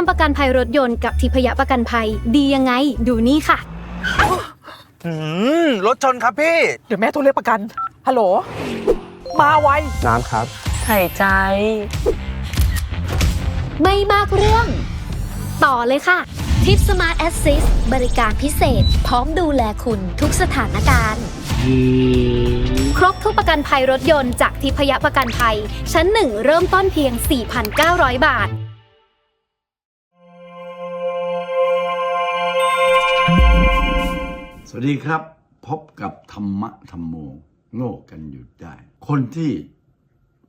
ทำประกันภัยรถยนต์กับทิพยประกันภัยดียังไง ดูนี่ค่ะ อืมรถชนครับพี่ เดี๋ยวแม่โทรเรียกประกัน ฮัลโหล มาไว น้ำครับ หายใจ ไม่มากเรื่อง ต่อเลยค่ะ ทิปสมาร์ทแอสซิสบริการพิเศษ พร้อมดูแลคุณทุกสถานการณ์ ครบทุกประกันภัยรถยนต์จากทิพยประกันภัย ชั้นหนึ่งเริ่มต้นเพียง 4,900 บาท สวัสดีครับ พบกับธรรมะธรรมโมโง่กันหยุดได้ คนที่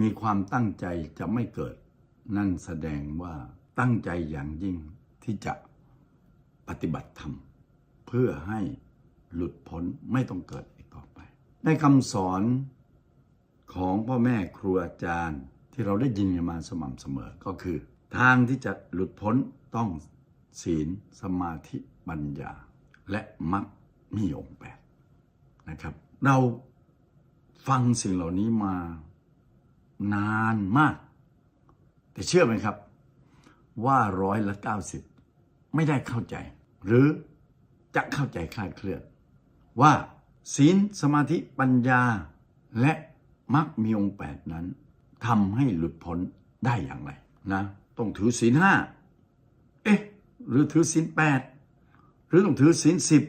มีความตั้งใจจะไม่เกิด นั่นแสดงว่าตั้งใจอย่างยิ่งที่จะปฏิบัติธรรม เพื่อให้หลุดพ้นไม่ต้องเกิดอีกต่อไป ในคำสอนของพ่อแม่ครูอาจารย์ที่เราได้ยินกันมาสม่ำเสมอก็คือ ทางที่จะหลุดพ้นต้องศีล สมาธิปัญญา และมรรค มีองค์แปดนะครับ เราฟังสิ่งเหล่านี้มานานมาก แต่เชื่อไหมครับ ว่าร้อยละเก้าสิบไม่ได้เข้าใจ หรือจะเข้าใจคลาดเคลื่อน ว่าศีลสมาธิปัญญาและมรรคมีองค์แปดนั้นทำให้หลุดพ้นได้อย่างไรนะต้องถือศีลห้าเอ๊ะ หรือถือศีลแปดหรือต้องถือศีลสิบ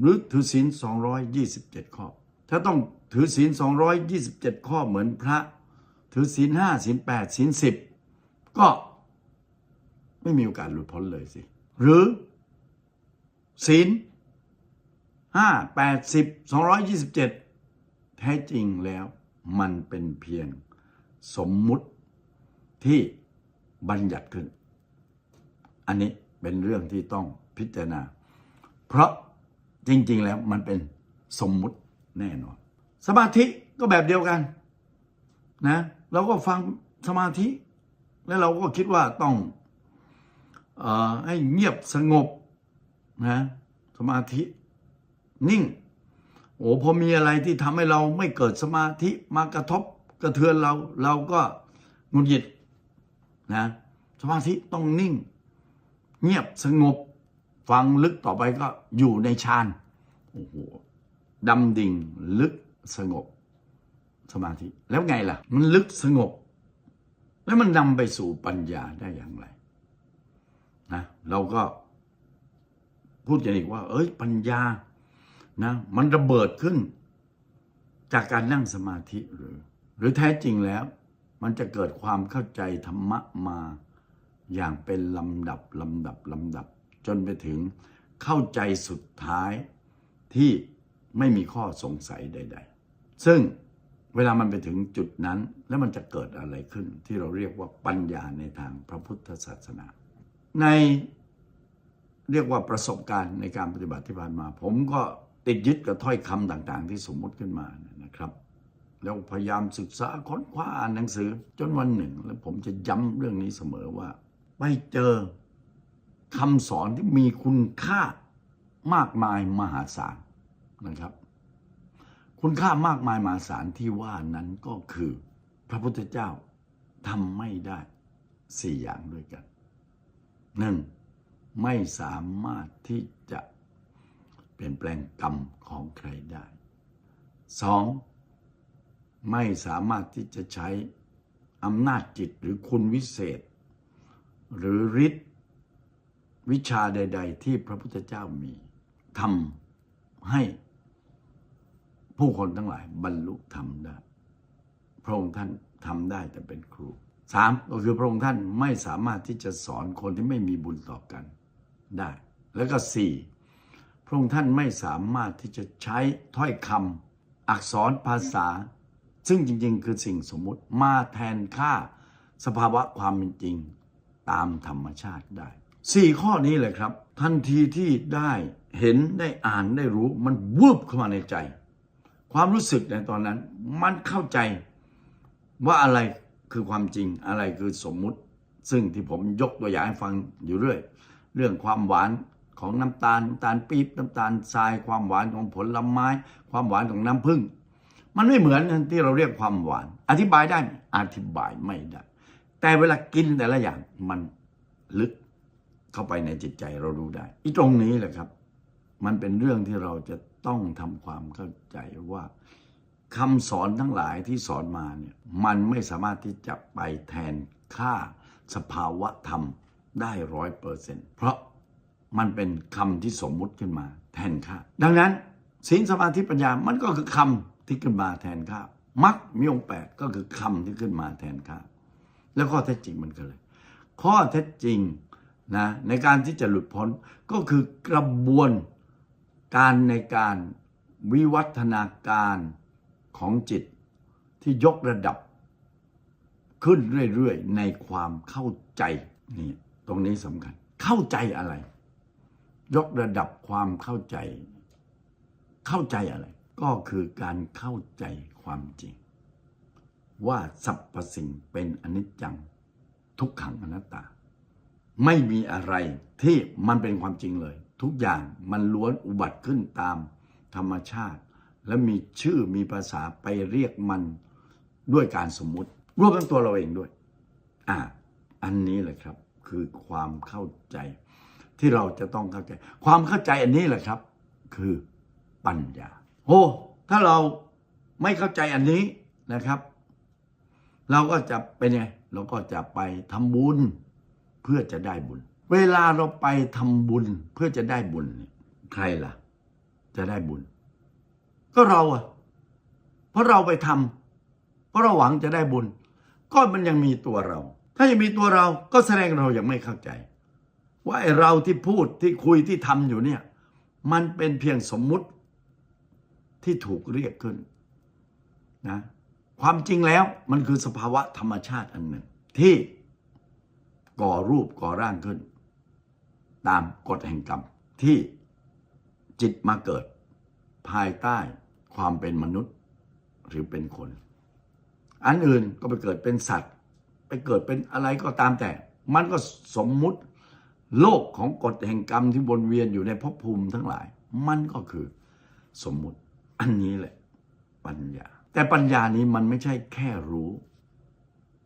หรือถือศีลสองร้อยยี่สิบเจ็ดข้อ ถ้าต้องถือศีลสองร้อยยี่สิบเจ็ดข้อเหมือนพระ ถือศีลห้าศีลแปดศีลสิบก็ไม่มีโอกาสหลุดพ้นเลยสิ หรือศีลห้าแปดสิบสองร้อยยี่สิบเจ็ดแท้จริงแล้วมันเป็นเพียงสมมุติที่บัญญัติขึ้น อันนี้เป็นเรื่องที่ต้องพิจารณา เพราะ จริง ๆ แล้วมันเป็นสมมุติแน่นอน สมาธิก็แบบเดียวกันนะเราก็ฟังสมาธิ แล้วเราก็คิดว่าต้องเออให้เงียบสงบนะสมาธินิ่ง โอ้พอมีอะไรที่ทำให้เราไม่เกิดสมาธิมากระทบกระเทือนเรา เราก็งุดหงิดนะสมาธิต้องนิ่ง เงียบสงบ ฟังลึกต่อไปก็อยู่ในฌาน โอ้โหดำดิ่งลึกสงบสมาธิ แล้วไงล่ะ มันลึกสงบ แล้วมันนำไปสู่ปัญญาได้อย่างไรนะเราก็พูดกันอีกว่า เอ้ยปัญญานะมันระเบิดขึ้น จากการนั่งสมาธิหรือ หรือแท้จริงแล้ว มันจะเกิดความเข้าใจธรรมะมาอย่างเป็นลำดับลำดับลำดับ จนไปถึงเข้าใจสุดท้าย ที่ไม่มีข้อสงสัยใด ๆ ซึ่งเวลามันไปถึงจุดนั้นแล้วมันจะเกิดอะไรขึ้น ที่เราเรียกว่าปัญญาในทางพระพุทธศาสนา ในเรียกว่าประสบการณ์ในการปฏิบัติที่ผ่านมา ผมก็ติดยึดกับถ้อยคำต่างๆ ที่สมมุติขึ้นมานะครับแล้วพยายามศึกษาค้นคว้าอ่านหนังสือ จนวันหนึ่ง แล้วผมจะย้ำเรื่องนี้เสมอว่า ไปเจอคำสอนที่มีคุณค่า มากมายมหาศาลนะครับ คุณค่ามากมายมหาศาลที่ว่านั้นก็คือ พระพุทธเจ้าทำไม่ได้สี่อย่างด้วยกันหนึ่งไม่สามารถที่จะเปลี่ยนแปลงกรรมของใครได้สองไม่สามารถที่จะใช้อำนาจจิตหรือคุณวิเศษ หรือฤทธิ์วิชาใด ๆ ที่พระพุทธเจ้ามี ทำให้ผู้คนทั้งหลายบรรลุธรรมได้ พระองค์ท่านทำได้แต่เป็นครูสามก็คือพระองค์ท่านไม่สามารถที่จะสอนคนที่ไม่มีบุญต่อกันได้ แล้วก็สี่พระองค์ท่านไม่สามารถที่จะใช้ถ้อยคำอักษรภาษา ซึ่งจริง ๆ คือสิ่งสมมุติมาแทนค่าสภาวะความเป็นจริงตามธรรมชาติได้ สี่ข้อนี้เลยครับ ทันทีที่ได้เห็นได้อ่านได้รู้ มันวูบเข้ามาในใจ ความรู้สึกในตอนนั้น มันเข้าใจว่าอะไรคือความจริงอะไรคือสมมุติ ซึ่งที่ผมยกตัวอย่างให้ฟังอยู่เรื่อย เรื่องความหวานของน้ำตาลน้ำตาลปี๊บน้ำตาลทรายความหวานของผลไม้ ความหวานของน้ำผึ้งมันไม่เหมือนที่เราเรียกความหวาน อธิบายได้ไหมอธิบายไม่ได้ แต่เวลากินแต่ละอย่างมันลึก เข้าไปในจิตใจเรารู้ได้อีตรงนี้แหละครับ มันเป็นเรื่องที่เราจะต้องทำความเข้าใจว่าคำสอนทั้งหลายที่สอนมาเนี่ยมันไม่สามารถที่จะไปแทนค่าสภาวะธรรมได้ร้อยเปอร์เซ็นต์เพราะมันเป็นคำที่สมมุติขึ้นมา แทนค่า ดังนั้นศีลสมาธิปัญญามันก็คือคำที่ขึ้นมาแทนค่ามรรคมีองแปดก็คือคำที่ขึ้นมาแทนค่า แล้วข้อเท็จจริงมันคืออะไรข้อเท็จจริง นะในการที่จะหลุดพ้นก็คือกระบวนการในการวิวัฒนาการของจิตที่ยกระดับ ขึ้นเรื่อยๆ ในความเข้าใจนี่ตรงนี้สำคัญ เข้าใจอะไร ยกระดับความเข้าใจ เข้าใจอะไร ก็คือการเข้าใจความจริง ว่าสรรพสิ่งเป็นอนิจจังทุกขังอนัตตา ไม่มีอะไรที่มันเป็นความจริงเลย ทุกอย่างมันล้วนอุบัติขึ้นตามธรรมชาติ และมีชื่อมีภาษาไปเรียกมันด้วยการสมมุติ รวมทั้งตัวเราเองด้วย อ่า อันนี้แหละครับ คือความเข้าใจ ที่เราจะต้องเข้าใจ ความเข้าใจอันนี้แหละครับ คือปัญญาโอ้ถ้าเราไม่เข้าใจอันนี้นะครับ เราก็จะเป็นไงเราก็จะไปทำบุญ เพื่อจะได้บุญ เวลาเราไปทำบุญเพื่อจะได้บุญเนี่ยใครล่ะ จะได้บุญ ก็เราอะเพราะเราไปทำเพราะเราหวังจะได้บุญ ก็มันยังมีตัวเรา ถ้ายังมีตัวเราก็แสดงเรายังไม่เข้าใจ ว่าไอเราที่พูดที่คุยที่ทำอยู่เนี่ย มันเป็นเพียงสมมุติที่ถูกเรียกขึ้นนะความจริงแล้วมันคือสภาวะธรรมชาติอันหนึ่งที่ ก่อรูปก่อร่างขึ้น ตามกฎแห่งกรรมที่จิตมาเกิด ภายใต้ความเป็นมนุษย์หรือเป็นคน อันอื่นก็ไปเกิดเป็นสัตว์ ไปเกิดเป็นอะไรก็ตามแต่ มันก็สมมุติโลกของกฎแห่งกรรมที่วนเวียนอยู่ในภพภูมิทั้งหลาย มันก็คือสมมุติอันนี้แหละ ปัญญา แต่ปัญญานี้มันไม่ใช่แค่รู้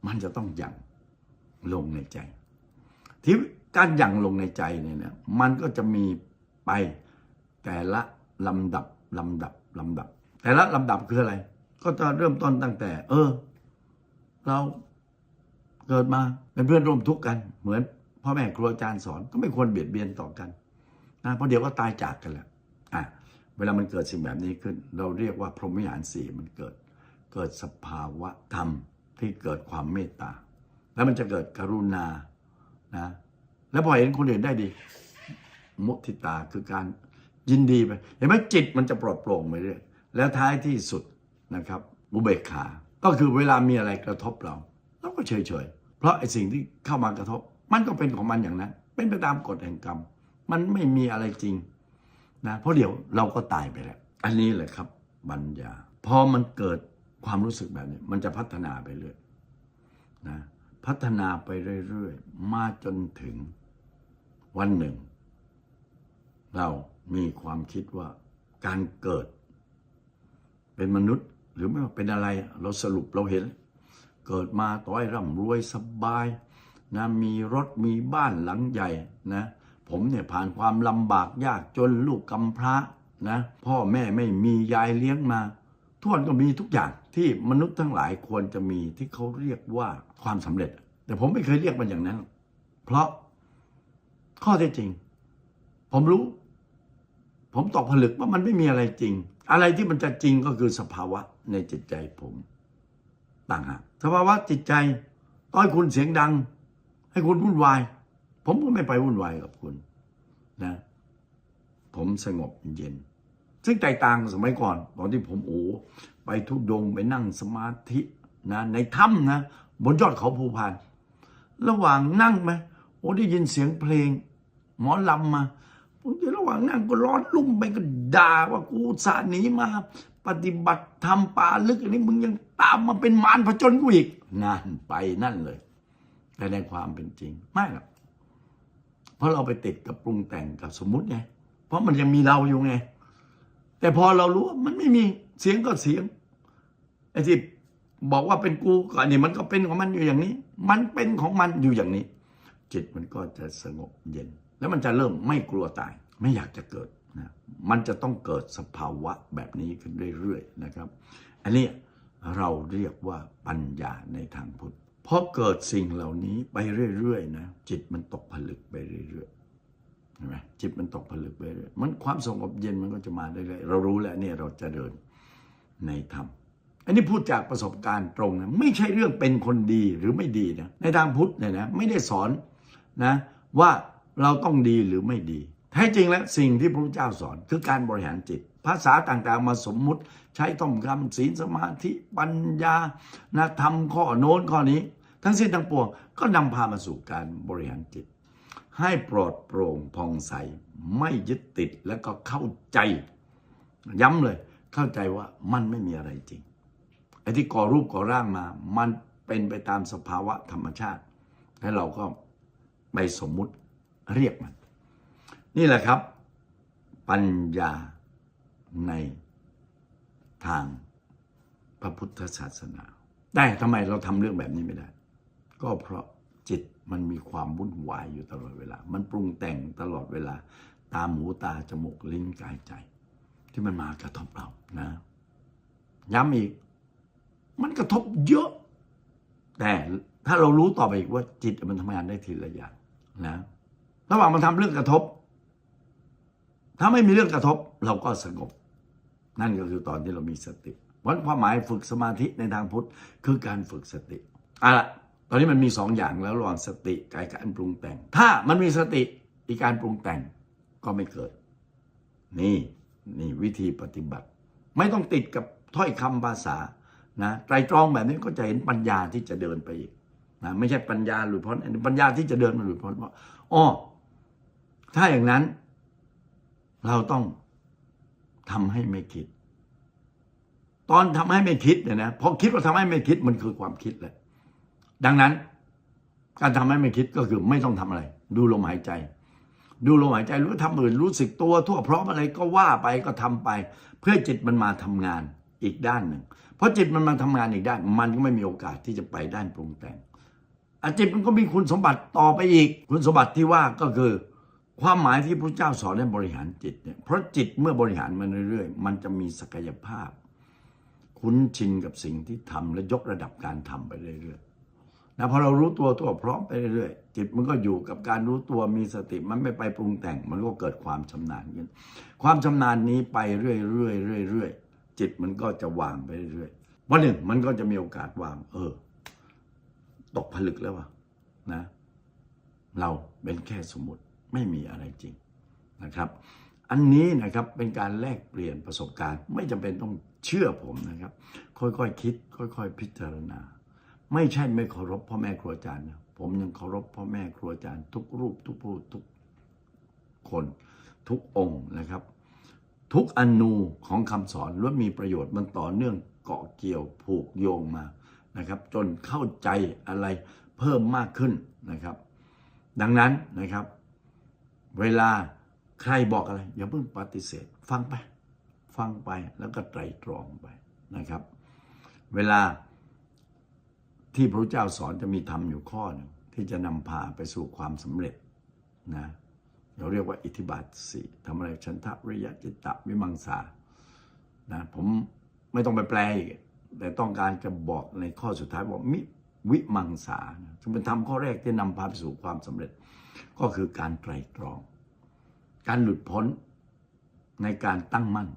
มันจะต้องยังลงในใจ ที่การยังลงในใจเนี่ยนะมันก็จะมีไปแต่ละลำดับลำดับลำดับ แต่ละลำดับคืออะไร ก็จะเริ่มต้นตั้งแต่ เออ เราเกิดมาเป็นเพื่อนร่วมทุกข์กัน เหมือนพ่อแม่ครูอาจารย์สอนก็ไม่ควรเบียดเบียนต่อกันนะเพราะเดี๋ยวก็ตายจากกันแหละอะเวลามันเกิดสิ่งแบบนี้ขึ้น เราเรียกว่าพรหมวิหารสี่มันเกิด เกิดสภาวะธรรมที่เกิดความเมตตา แล้วมันจะเกิดกรุณา นะแล้วพอเห็นคนอื่นได้ดี มุทิตาคือการยินดีไป เห็นไหมจิตมันจะปลอดโปร่งไปเรื่อยแล้วท้ายที่สุดนะครับอุเบกขา ก็คือเวลามีอะไรกระทบเราเราก็เฉยเฉยเพราะไอ้สิ่งที่เข้ามากระทบ มันก็เป็นของมันอย่างนั้น เป็นไปตามกฎแห่งกรรม มันไม่มีอะไรจริงนะเพราะเดี๋ยวเราก็ตายไปแล้ว อันนี้แหละครับปัญญาพอมันเกิดความรู้สึกแบบนี้ มันจะพัฒนาไปเรื่อยนะ พัฒนาไปเรื่อยๆ มาจนถึงวันหนึ่ง เรามีความคิดว่าการเกิด เป็นมนุษย์หรือไม่ว่าเป็นอะไร เราสรุปเราเห็น เกิดมาต่อให้ร่ำรวยสบายนะมีรถมีบ้านหลังใหญ่นะผมเนี่ยผ่านความลำบากยากจนลูกกำพร้านะพ่อแม่ไม่มียายเลี้ยงมา ทุกคนก็มีทุกอย่างที่มนุษย์ทั้งหลายควรจะมีที่เขาเรียกว่าความสำเร็จ แต่ผมไม่เคยเรียกมันอย่างนั้น เพราะข้อเท็จจริง ผมรู้ ผมตอกผลึกว่ามันไม่มีอะไรจริง อะไรที่มันจะจริงก็คือสภาวะในจิตใจผมต่างหากสภาวะจิตใจต้อยคุณเสียงดัง ให้คุณวุ่นวาย ผมก็ไม่ไปวุ่นวายกับคุณนะ ผมสงบเย็น ซึ่งแตกต่างสมัยก่อน ตอนที่ผมโอ้ไปทุดงไปนั่งสมาธินะในถ้ำนะ บนยอดเขาภูพาน ระหว่างนั่งไหมโอ้ได้ยินเสียงเพลง หมอลำมาผมจะระหว่างนั่งก็ร้อนลุ่มไปก็ด่าว่ากูสาหนีมา ปฏิบัติทำป่าลึกอันนี้มึงยังตามมาเป็นมารผจญกูอีกนั่นไปนั่นเลย แต่ในความเป็นจริงไม่หรอกเพราะเราไปติดกับปรุงแต่งกับสมมุติไงเพราะมันยังมีเราอยู่ไง แต่พอเรารู้ว่ามันไม่มีเสียงก็เสียงไอ้ที่บอกว่าเป็นกูก็อันนี้มันก็เป็นของมันอยู่อย่างนี้ มันเป็นของมันอยู่อย่างนี้ จิตมันก็จะสงบเย็น แล้วมันจะเริ่มไม่กลัวตาย ไม่อยากจะเกิดนะมันจะต้องเกิดสภาวะแบบนี้ขึ้นเรื่อยๆนะครับ อันนี้เราเรียกว่าปัญญาในทางพุทธพอเกิดสิ่งเหล่านี้ไปเรื่อยๆนะจิตมันตกผลึกไปเรื่อยๆ เห็นไหมจิตมันตกผลึกไปเรื่อยมันความสงบเย็นมันก็จะมาเรื่อยเรารู้แล้วเนี่ยเราจะเดินในธรรมอันนี้พูดจากประสบการณ์ตรงนะไม่ใช่เรื่องเป็นคนดีหรือไม่ดีนะในทางพุทธเนี่ยนะไม่ได้สอนนะว่าเราต้องดีหรือไม่ดีแท้จริงแล้วสิ่งที่พระพุทธเจ้าสอนคือการบริหารจิต ภาษาต่างๆมาสมมุติใช้ต้อมคำศีลสมาธิปัญญานะทำข้อโน้นข้อนี้ ทั้งสิ้นทั้งปวงก็นำพามาสู่การบริหารจิต ให้ปลอดโปร่งผ่องใส ไม่ยึดติดแล้วก็เข้าใจ ย้ำเลย เข้าใจว่ามันไม่มีอะไรจริงไอ้ที่ก่อรูปก่อร่างมา มันเป็นไปตามสภาวะธรรมชาติ แล้วเราก็ไปสมมุติเรียกมัน นี่แหละครับ ปัญญาในทางพระพุทธศาสนาแต่ทำไมเราทำเรื่องแบบนี้ไม่ได้ ก็เพราะ จิตมันมีความวุ่นวายอยู่ตลอดเวลา มันปรุงแต่งตลอดเวลา ตาหูตาจมูกลิ้นกายใจ ที่มันมากระทบเรานะ ย้ำอีก มันกระทบเยอะ แต่ถ้าเรารู้ต่อไปอีกว่าจิตมันทำงานได้ทีละอย่างนะระหว่างมันทำเรื่องกระทบ ถ้าไม่มีเรื่องกระทบ เราก็สงบ นั่นก็คือตอนที่เรามีสติเพราะความหมายฝึกสมาธิในทางพุทธคือการฝึกสติอาละ อนนี้มันมีสองอย่างแล้วระหว่างสติกับการปรุงแต่ง ถ้ามันมีสติอีการปรุงแต่งก็ไม่เกิด นี่นี่วิธีปฏิบัติ ไม่ต้องติดกับถ้อยคำภาษานะไตรตรองแบบนี้ก็จะเห็นปัญญาที่จะเดินไปอีกนะไม่ใช่ปัญญาหลุดพ้นปัญญาที่จะเดินมาหลุดพ้นว่าอ๋อถ้าอย่างนั้น เราต้องทำให้ไม่คิด ตอนทำให้ไม่คิดเนี่ยนะพอคิดว่าทำให้ไม่คิดมันคือความคิดแหละ ดังนั้น การทำให้ไม่คิดก็คือไม่ต้องทำอะไร ดูลมหายใจ ดูลมหายใจรู้ทำอื่นรู้สึกตัวทั่วพร้อมอะไรก็ว่าไปก็ทำไป เพื่อจิตมันมาทำงานอีกด้านหนึ่งเพราะจิตมันมาทำงานอีกด้าน มันก็ไม่มีโอกาสที่จะไปด้านปรุงแต่งอาจิตมันก็มีคุณสมบัติต่อไปอีก คุณสมบัติที่ว่าก็คือ ความหมายที่พระเจ้าสอนให้บริหารจิตเนี่ยเพราะจิตเมื่อบริหารมันเรื่อยๆ มันจะมีศักยภาพ คุ้นชินกับสิ่งที่ทำและยกระดับการทำไปเรื่อยๆ นะพอเรารู้ตัวตัวพร้อมไปเรื่อยๆจิตมันก็อยู่กับการรู้ตัวมีสติมันไม่ไปปรุงแต่ง มันก็เกิดความชำนาญขึ้นความชำนาญนี้ไปเรื่อยๆเรื่อยๆจิตมันก็จะวางไปเรื่อยๆวันหนึ่งมันก็จะมีโอกาสวาง เออ ตกผลึกแล้ววะนะ เราเป็นแค่สมมติไม่มีอะไรจริงนะครับ อันนี้นะครับเป็นการแลกเปลี่ยนประสบการณ์ ไม่จำเป็นต้องเชื่อผมนะครับ ค่อยๆคคิด ค่อย ๆ พิจารณา ไม่ใช่ไม่เคารพพ่อแม่ครูอาจารย์นะผมยังเคารพพ่อแม่ครูอาจารย์ ทุกรูปทุกผู้ทุกคนทุกองค์นะครับ ทุกอนูของคำสอนล้วนมีประโยชน์มันต่อเนื่องเกาะเกี่ยวผูกโยงมานะครับ จนเข้าใจอะไรเพิ่มมากขึ้นนะครับ ดังนั้นนะครับ เวลาใครบอกอะไร อย่าเพิ่งปฏิเสธ ฟังไป ฟังไปแล้วก็ไตรตรองไปนะครับ เวลา ที่พระเจ้าสอนจะมีธรรมอยู่ข้อหนึ่งที่จะนำพาไปสู่ความสำเร็จนะเราเรียกว่าอิทธิบาทสี่ทำอะไรชันทะวิริยะจิตตะวิมังสานะผมไม่ต้องไปแปลอีกแต่ต้องการจะบอกในข้อสุดท้ายบอกมิวิมังสานะซึ่งเป็นธรรมข้อแรกที่นำพาไปสู่ความสำเร็จ ก็คือการไตรตรอง การหลุดพ้นในการตั้งมั่น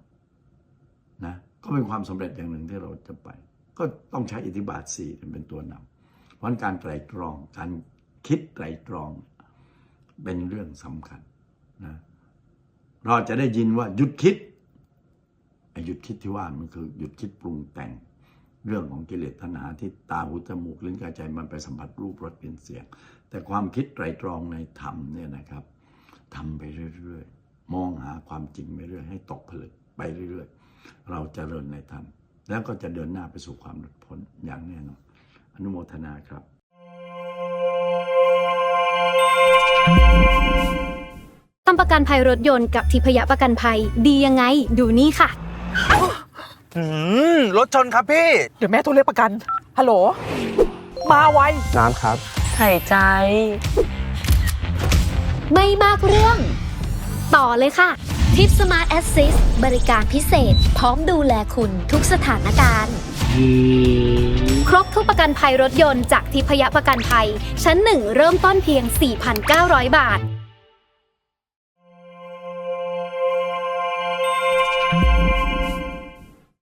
นะก็เป็นความสำเร็จอย่างหนึ่งที่เราจะไป ก็ต้องใช้อิทธิบาทสี่เป็นตัวนำเพราะการไตรตรอง การคิดไตรตรองเป็นเรื่องสำคัญนะเราจะได้ยินว่าหยุดคิดหยุดคิดที่ว่ามันคือหยุดคิดปรุงแต่งเรื่องของกิเลสตัณหาที่ตาหูจมูกลิ้นกายใจมันไปสัมผัสรูปรสกลิ่นเสียง แต่ความคิดไตรตรองในธรรมเนี่ยนะครับทำไปเรื่อยๆ มองหาความจริงไปเรื่อยให้ตกผลึกไปเรื่อยๆ เราจเจริญในธรรม แล้วก็จะเดินหน้าไปสู่ความหลุดพ้นอย่างแน่นอนอนุโมทนาครับ ทำประกันภัยรถยนต์กับทิพยประกันภัยดียังไง ดูนี่ค่ะอืมรถชนครับพี่ เดี๋ยวแม่โทรเรียกประกัน ฮัลโหล มาไว น้ำครับใส่ใจ ไม่มากเรื่อง ต่อเลยค่ะ ทิป Smart Assist บริการพิเศษ พร้อมดูแลคุณทุกสถานการณ์ ครบทุกประกันภัยรถยนต์จากทิพยประกันภัย ชั้น 1 เริ่มต้นเพียง 4,900 บาท